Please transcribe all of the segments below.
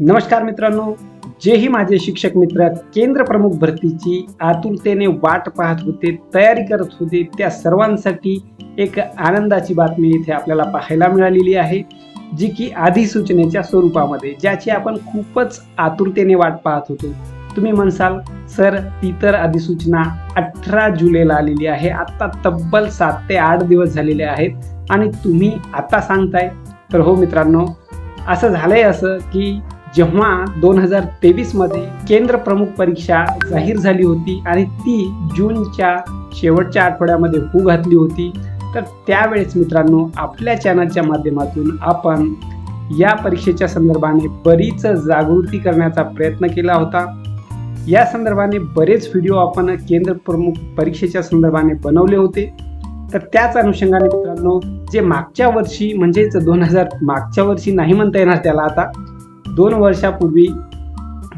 नमस्कार मित्रांनो. जेही माझे शिक्षक मित्र केंद्र प्रमुख भरतीची आतुरतेने वाट पाहत होते तयारी करत होते त्या सर्वांसाठी एक आनंदाची बातमी इथे आपल्याला पाहायला मिळालेली आहे जी की अधिसूचनेच्या स्वरूपामध्ये ज्याची आपण खूपच आतुरतेने वाट पाहत होतो. तुम्ही म्हणसाल सर ती तर अधिसूचना अठरा जुलैला आलेली आहे. आत्ता तब्बल सात ते आठ दिवस झालेले आहेत आणि तुम्ही आता सांगताय. तर हो मित्रांनो असं झालंय असं की जेव्हा दोन हजार तेवीसमध्ये केंद्र प्रमुख परीक्षा जाहीर झाली होती आणि ती जूनच्या शेवटच्या आठवड्यामध्ये होऊ घातली होती तर त्यावेळेस मित्रांनो आपल्या चॅनलच्या माध्यमातून आपण या परीक्षेच्या संदर्भाने बरीच जागृती करण्याचा प्रयत्न केला होता. या संदर्भाने बरेच व्हिडिओ आपण केंद्र प्रमुख परीक्षेच्या संदर्भाने बनवले होते. तर त्याच अनुषंगाने मित्रांनो जे मागच्या वर्षी म्हणजेच दोन हजार मागच्या वर्षी नाही म्हणता येणार त्याला आता दोन वर्षापूर्वी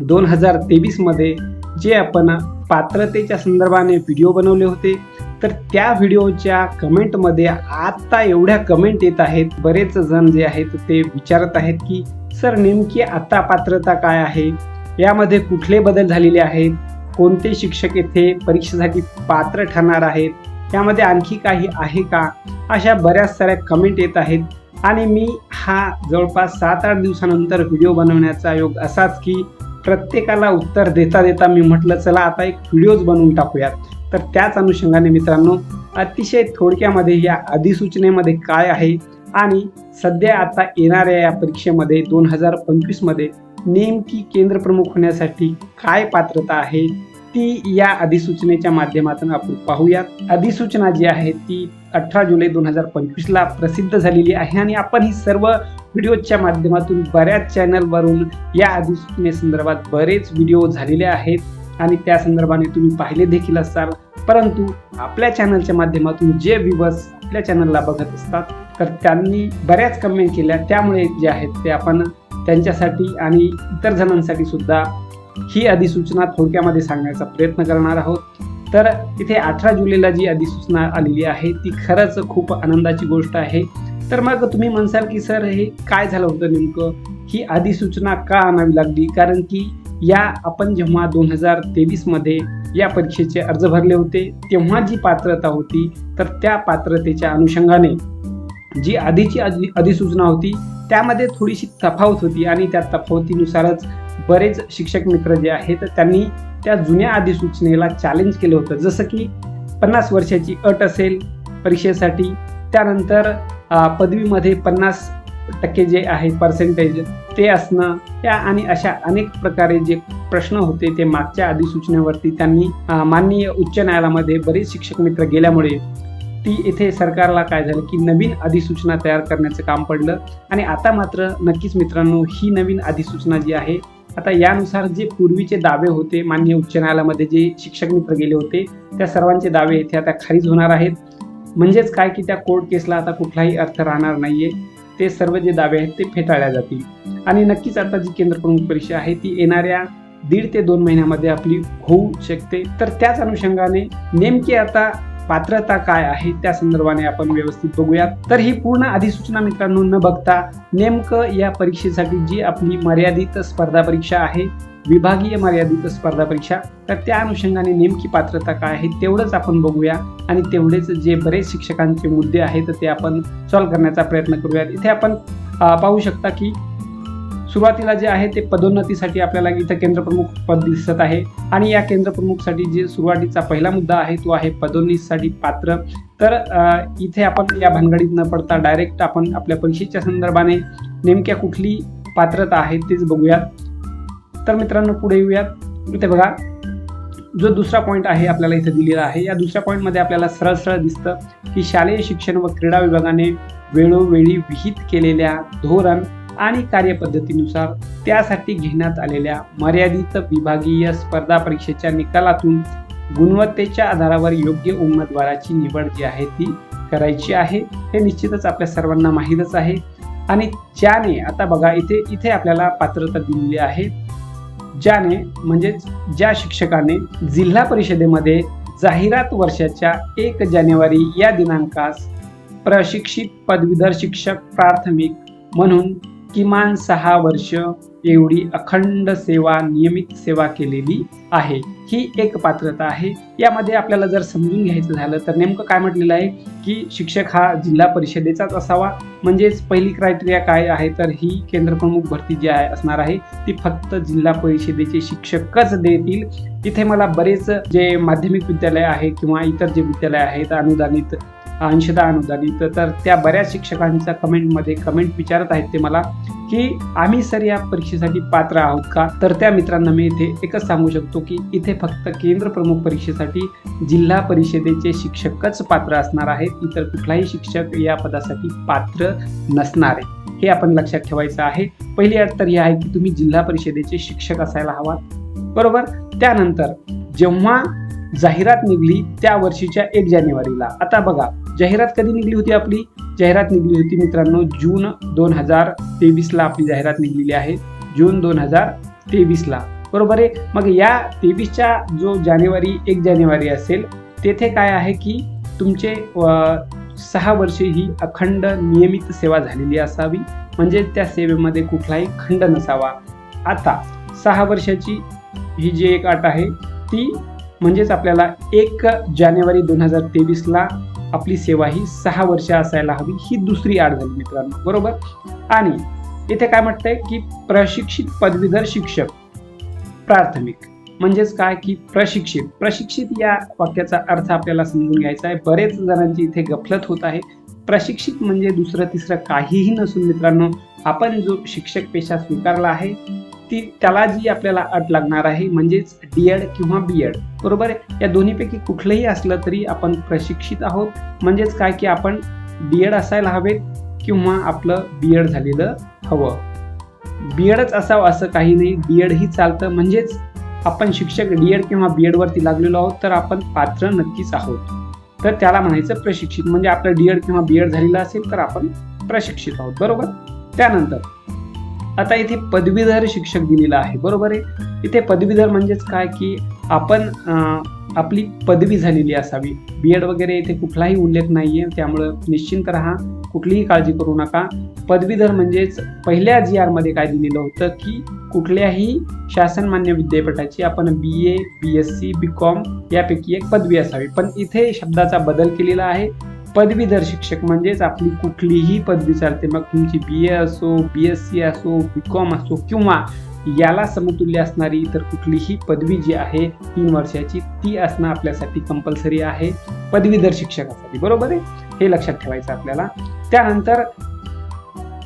दोन हजार तेवीसमध्ये जे आपण पात्रतेच्या संदर्भाने व्हिडिओ बनवले होते तर त्या व्हिडिओच्या कमेंटमध्ये आत्ता एवढ्या कमेंट येत आहेत बरेच जण जे आहेत ते विचारत आहेत की सर नेमकी आत्ता पात्रता काय आहे? यामध्ये कुठले बदल झालेले आहेत? कोणते शिक्षक येथे परीक्षेसाठी पात्र ठरणार आहेत? यामध्ये आणखी काही आहे का? अशा बऱ्याच साऱ्या कमेंट येत आहेत. आणि मी हा जवळपास सात आठ दिवसानंतर व्हिडिओ बनवण्याचा योग असाच की प्रत्येकाला उत्तर देता देता मी म्हटलं चला आता एक व्हिडिओज बनवून टाकूयात. तर त्याच अनुषंगाने मित्रांनो अतिशय थोडक्यामध्ये या अधिसूचनेमध्ये काय आहे आणि सध्या आता येणाऱ्या या परीक्षेमध्ये दोन हजार पंचवीसमध्ये नेमकी केंद्र प्रमुख होण्यासाठी काय पात्रता आहे ती या अधिसूचनेच्या माध्यमातून आपण पाहूयात. अधिसूचना जी आहे ती अठरा जुलै दोन हजार पंचवीसला प्रसिद्ध झालेली आहे आणि आपण ही सर्व व्हिडिओच्या माध्यमातून बऱ्याच चॅनलवरून या अधिसूचनेसंदर्भात बरेच व्हिडिओ झालेले आहेत आणि त्या संदर्भाने तुम्ही पाहिले देखील असाल. परंतु आपल्या चॅनलच्या माध्यमातून जे व्ह्यूवर्स आपल्या चॅनलला बघत असतात तर त्यांनी बऱ्याच कमेंट केल्या. त्यामुळे जे आहेत ते आपण त्यांच्यासाठी आणि इतर जणांसाठी सुद्धा ही अधिसूचना थोडक्यामध्ये सांगण्याचा प्रयत्न करणार आहोत. तर इथे अठरा जुलैला जी अधिसूचना आलेली आहे ती खरंच खूप आनंदाची गोष्ट आहे. तर मग तुम्ही म्हणसाल की सर हे काय झालं होतं नेमकं? ही अधिसूचना का आणावी लागली? कारण की या आपण जेव्हा दोन हजार तेवीसमध्ये या परीक्षेचे अर्ज भरले होते तेव्हा जी पात्रता होती तर त्या पात्रतेच्या अनुषंगाने जी आधीची अधिसूचना होती त्यामध्ये थोडीशी तफावत होती आणि त्या तफावतीनुसारच बरेच शिक्षक मित्र जे आहेत त्यांनी त्या जुन्या अधिसूचनेला चॅलेंज केलं होतं. जसं की पन्नास वर्षाची अट असेल परीक्षेसाठी त्यानंतर पदवीमध्ये पन्नास टक्के जे आहे पर्सेंटेज ते असणं या आणि अशा अनेक प्रकारे जे प्रश्न होते ते मागच्या अधिसूचनेवरती त्यांनी माननीय उच्च न्यायालयामध्ये बरेच शिक्षक मित्र गेल्यामुळे ती इथे सरकारला काय झालं की नवीन अधिसूचना तयार करण्याचं काम पडलं. आणि आता मात्र नक्कीच मित्रांनो ही नवीन अधिसूचना जी आहे आता यानुसार जे पूर्वीचे दावे होते मान्य उच्च न्यायालयामध्ये जे शिक्षक मित्र गेले होते त्या सर्वांचे दावे इथे आता खारीज होणार आहेत. म्हणजेच काय की त्या कोर्ट केसला आता कुठलाही अर्थ राहणार नाहीये. ते सर्व जे दावे आहेत ते फेटाळल्या जातील. आणि नक्कीच आता जी केंद्र प्रमुख परीक्षा आहे ती येणाऱ्या दीड ते दोन महिन्यामध्ये आपली होऊ शकते. तर त्याच अनुषंगाने नेमकी आता पात्रता काय आहे त्या संदर्भाने आपण व्यवस्थित बघूयात. तर ही पूर्ण अधिसूचना मित्रांनो न बघता नेमकं या परीक्षेसाठी जी आपली मर्यादित स्पर्धा परीक्षा आहे विभागीय मर्यादित स्पर्धा परीक्षा तर त्या अनुषंगाने नेमकी पात्रता काय आहे तेवढंच आपण बघूया आणि तेवढेच जे बरेच शिक्षकांचे मुद्दे आहेत ते आपण सॉल्व्ह करण्याचा प्रयत्न करूयात. इथे आपण पाहू शकता की सुरुवातीला जे आहे ते पदोन्नतीसाठी आपल्याला इथं केंद्रप्रमुख पद दिसत आहे. आणि या केंद्रप्रमुखसाठी जे सुरुवातीचा पहिला मुद्दा आहे तो आहे पदोन्नतीसाठी पात्र. तर इथे आपण या भानगडीत न पडता डायरेक्ट आपण आपल्या परीक्षेच्या संदर्भाने नेमक्या कुठली पात्रता आहे तेच बघूयात. तर मित्रांनो पुढे येऊयात. इथे बघा जो दुसरा पॉईंट आहे आपल्याला इथे दिलेला आहे. या दुसऱ्या पॉईंटमध्ये आपल्याला सरळ सरळ दिसतं की शालेय शिक्षण व क्रीडा विभागाने वेळोवेळी विहित केलेल्या धोरण आणि कार्यपद्धतीनुसार त्यासाठी घेण्यात आलेल्या मर्यादित विभागीय स्पर्धा परीक्षेच्या निकालातून गुणवत्तेच्या आधारावर योग्य उमेदवाराची निवड जी आहे ती करायची आहे हे निश्चितच आपल्या सर्वांना माहीतच आहे. आणि ज्याने आता बघा इथे इथे आपल्याला पात्रता दिलेली आहे. ज्याने म्हणजेच ज्या शिक्षकाने जिल्हा परिषदेमध्ये जाहिरात वर्षाच्या एक जानेवारी या दिनांकास प्रशिक्षित पदवीधर शिक्षक प्राथमिक म्हणून किमान सहा वर्ष एवढी अखंड सेवा नियमित सेवा केलेली आहे. ही एक पात्रता आहे. यामध्ये आपल्याला जर समजून घ्यायचं झालं तर नेमकं काय म्हटलेलं आहे की शिक्षक हा जिल्हा परिषदेचाच असावा? म्हणजेच पहिली क्रायटेरिया काय आहे? तर ही केंद्रप्रमुख भरती जी आहे असणार आहे ती फक्त जिल्हा परिषदेचे शिक्षकच देतील. इथे मला बरेच जे माध्यमिक विद्यालय आहे किंवा इतर जे विद्यालय आहेत अनुदानित अंशतः अनुदानित. तर त्या बऱ्याच शिक्षकांच्या कमेंटमध्ये कमेंट विचारत आहेत ते मला की आम्ही सर या परीक्षेसाठी पात्र आहोत का? तर त्या मित्रांना मी इथे एकच सांगू शकतो की इथे फक्त केंद्र प्रमुख परीक्षेसाठी जिल्हा परिषदेचे शिक्षकच पात्र असणार आहेत. इतर कुठलाही शिक्षक या पदासाठी पात्र नसणार आहे. हे आपण लक्षात ठेवायचं आहे. पहिली अट तर ही आहे की तुम्ही जिल्हा परिषदेचे शिक्षक असायला हवा बरोबर? त्यानंतर जेव्हा जाहिरात निघली त्या वर्षीच्या एक जानेवारीला. आता बघा जाहिरात कधी निघली होती आपली? जाहिरात निघली होती मित्रांनो जून दोन हजार तेवीसला आपली जाहिरात निघलेली आहे. जून दोन हजार तेवीसला. बरोबर आहे? मग या तेवीसच्या जो जानेवारी एक जानेवारी असेल तेथे काय आहे की तुमचे सहा वर्षे ही अखंड नियमित सेवा झालेली असावी. म्हणजे त्या सेवेमध्ये कुठलाही खंड नसावा. आता सहा वर्षाची ही जी एक अट आहे ती म्हणजेच आपल्याला एक जानेवारी दोन हजार तेवीसला आपली सेवा ही सहा वर्ष असायला हवी ही दुसरी आड झाली मित्रांनो बरोबर? आणि इथे काय म्हणतंय की प्रशिक्षित पदवीधर शिक्षक प्राथमिक. म्हणजेच काय की प्रशिक्षित. प्रशिक्षित या वाक्याचा अर्थ आपल्याला समजून घ्यायचा आहे. बरेच जणांची इथे गफलत होत आहे. प्रशिक्षित म्हणजे दुसरं तिसरं काहीही नसून मित्रांनो आपण जो शिक्षक पेशा स्वीकारला आहे ती त्याला जी आपल्याला अट लागणार आहे म्हणजेच डी एड किंवा बी एड बरोबर आहे? या दोन्हीपैकी कुठलंही असलं तरी आपण प्रशिक्षित आहोत. म्हणजेच काय की आपण डी एड असायला हवेत किंवा आपलं बी एड झालेलं हवं. बी एडच असावं असं काही नाही. बी एड ही चालतं. म्हणजेच आपण शिक्षक डी एड किंवा बी एडवरती लागलेलो आहोत तर आपण पात्र नक्कीच आहोत. तर त्याला म्हणायचं प्रशिक्षित. म्हणजे आपलं डी एड किंवा बी एड झालेलं असेल तर आपण प्रशिक्षित आहोत. बरोबर? त्यानंतर आता इथे पदवीधर शिक्षक दिलेला आहे बरोबर आहे? इथे पदवीधर म्हणजेच काय की आपण आपली पदवी झालेली असावी. बी एड वगैरे इथे कुठलाही उल्लेख नाही आहे त्यामुळं निश्चिंत राहा कुठलीही काळजी करू नका. पदवीधर म्हणजेच पहिल्या जी आरमध्ये काय दिलेलं होतं की कुठल्याही शासनमान्य विद्यापीठाची आपण B A B S C B com यापैकी एक पदवी असावी. पण इथे शब्दाचा बदल केलेला आहे. पदवीधर शिक्षक म्हणजेच आपली कुठलीही पदवी चालते. मग तुमची बी ए असो बी एस सी असो बी कॉम असो किंवा याला समतुल्य असणारी इतर कुठलीही पदवी जी आहे तीन वर्षाची ती असणं आपल्यासाठी कंपल्सरी आहे. पदवीधर शिक्षकासाठी बरोबर आहे? हे लक्षात ठेवायचं आपल्याला. त्यानंतर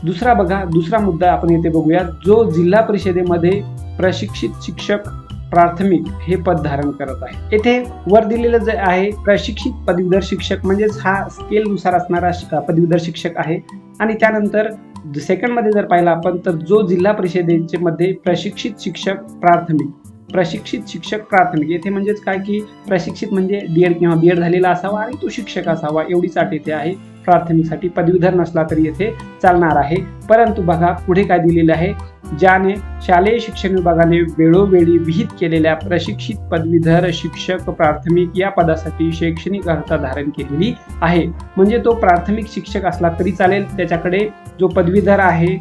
दुसरा बघा दुसरा मुद्दा आपण येथे बघूया. जो जिल्हा परिषदेमध्ये प्रशिक्षित शिक्षक प्राथमिक हे पद धारण करत आहे. येथे वर दिलेलं जे आहे प्रशिक्षित पदवीधर शिक्षक म्हणजेच हा स्केलनुसार असणारा पदवीधर शिक्षक आहे. आणि त्यानंतर सेकंडमध्ये जर पाहिलं आपण तर जो जिल्हा परिषदेचे मध्ये प्रशिक्षित शिक्षक प्राथमिक. प्रशिक्षित शिक्षक प्राथमिक. येथे म्हणजेच काय की प्रशिक्षित म्हणजे डी एड किंवा बी एड झालेला असावा आणि तो शिक्षक असावा एवढीच अट येथे आहे. प्राथमिकसाठी पदवीधर नसला तरी येथे चालणार आहे. परंतु बघा पुढे काय दिलेले आहे? ज्याने शालेय शिक्षण विभागाने वेळोवेळी विहित केलेल्या प्रशिक्षित पदवीधर शिक्षक प्राथमिक या पदासाठी शैक्षणिक अर्हता धारण केलेली आहे. म्हणजे तो प्राथमिक शिक्षक असला तरी चालेल. त्याच्याकडे जो पदवीधर आहे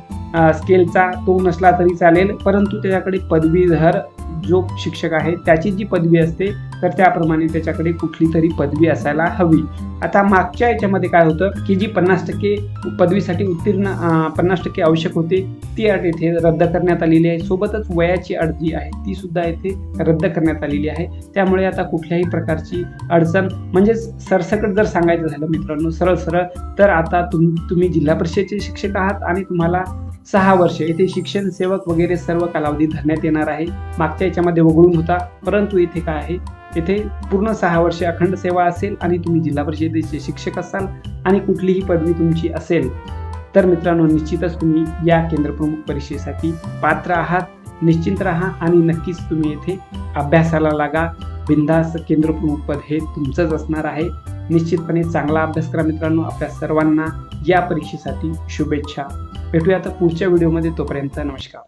स्केलचा तो नसला तरी चालेल. परंतु त्याच्याकडे पदवीधर जो शिक्षक आहे त्याची जी पदवी असते तर त्याप्रमाणे त्याच्याकडे कुठली तरी पदवी असायला हवी. आता मागच्या याच्यामध्ये काय होतं की जी पन्नास टक्के पदवीसाठी उत्तीर्ण पन्नास टक्के आवश्यक होते ती अट येथे रद्द करण्यात आलेली आहे. सोबतच वयाची अट जी आहे ती सुद्धा येथे रद्द करण्यात आलेली आहे. त्यामुळे आता कुठल्याही प्रकारची अडचण म्हणजेच सरसकट जर सांगायचं झालं मित्रांनो सरळ सरळ तर आता तुम तुम्ही जिल्हा परिषदेचे शिक्षक आहात आणि तुम्हाला सहा वर्ष. येथे शिक्षण सेवक वगैरे सर्व कालावधी धरण्यात येणार आहे. मागच्या याच्यामध्ये वगळून होता परंतु इथे काय आहे? येथे पूर्ण सहा वर्ष अखंड सेवा असेल आणि तुम्ही जिल्हा परिषदेचे शिक्षक असाल आणि कुठलीही पदवी तुमची असेल तर मित्रांनो निश्चितच तुम्ही या केंद्रप्रमुख परीक्षेसाठी पात्र आहात. निश्चिंत राहा आणि नक्कीच तुम्ही येथे अभ्यासाला लागा. बिंदास केंद्रप्रमुख पद हे तुमचंच असणार आहे. निश्चितपणे चांगला अभ्यास करा मित्रांनो. आपल्या सर्वांना या परीक्षेसाठी शुभेच्छा. भेटूया आता पुढच्या व्हिडिओमध्ये तोपर्यंत नमस्कार.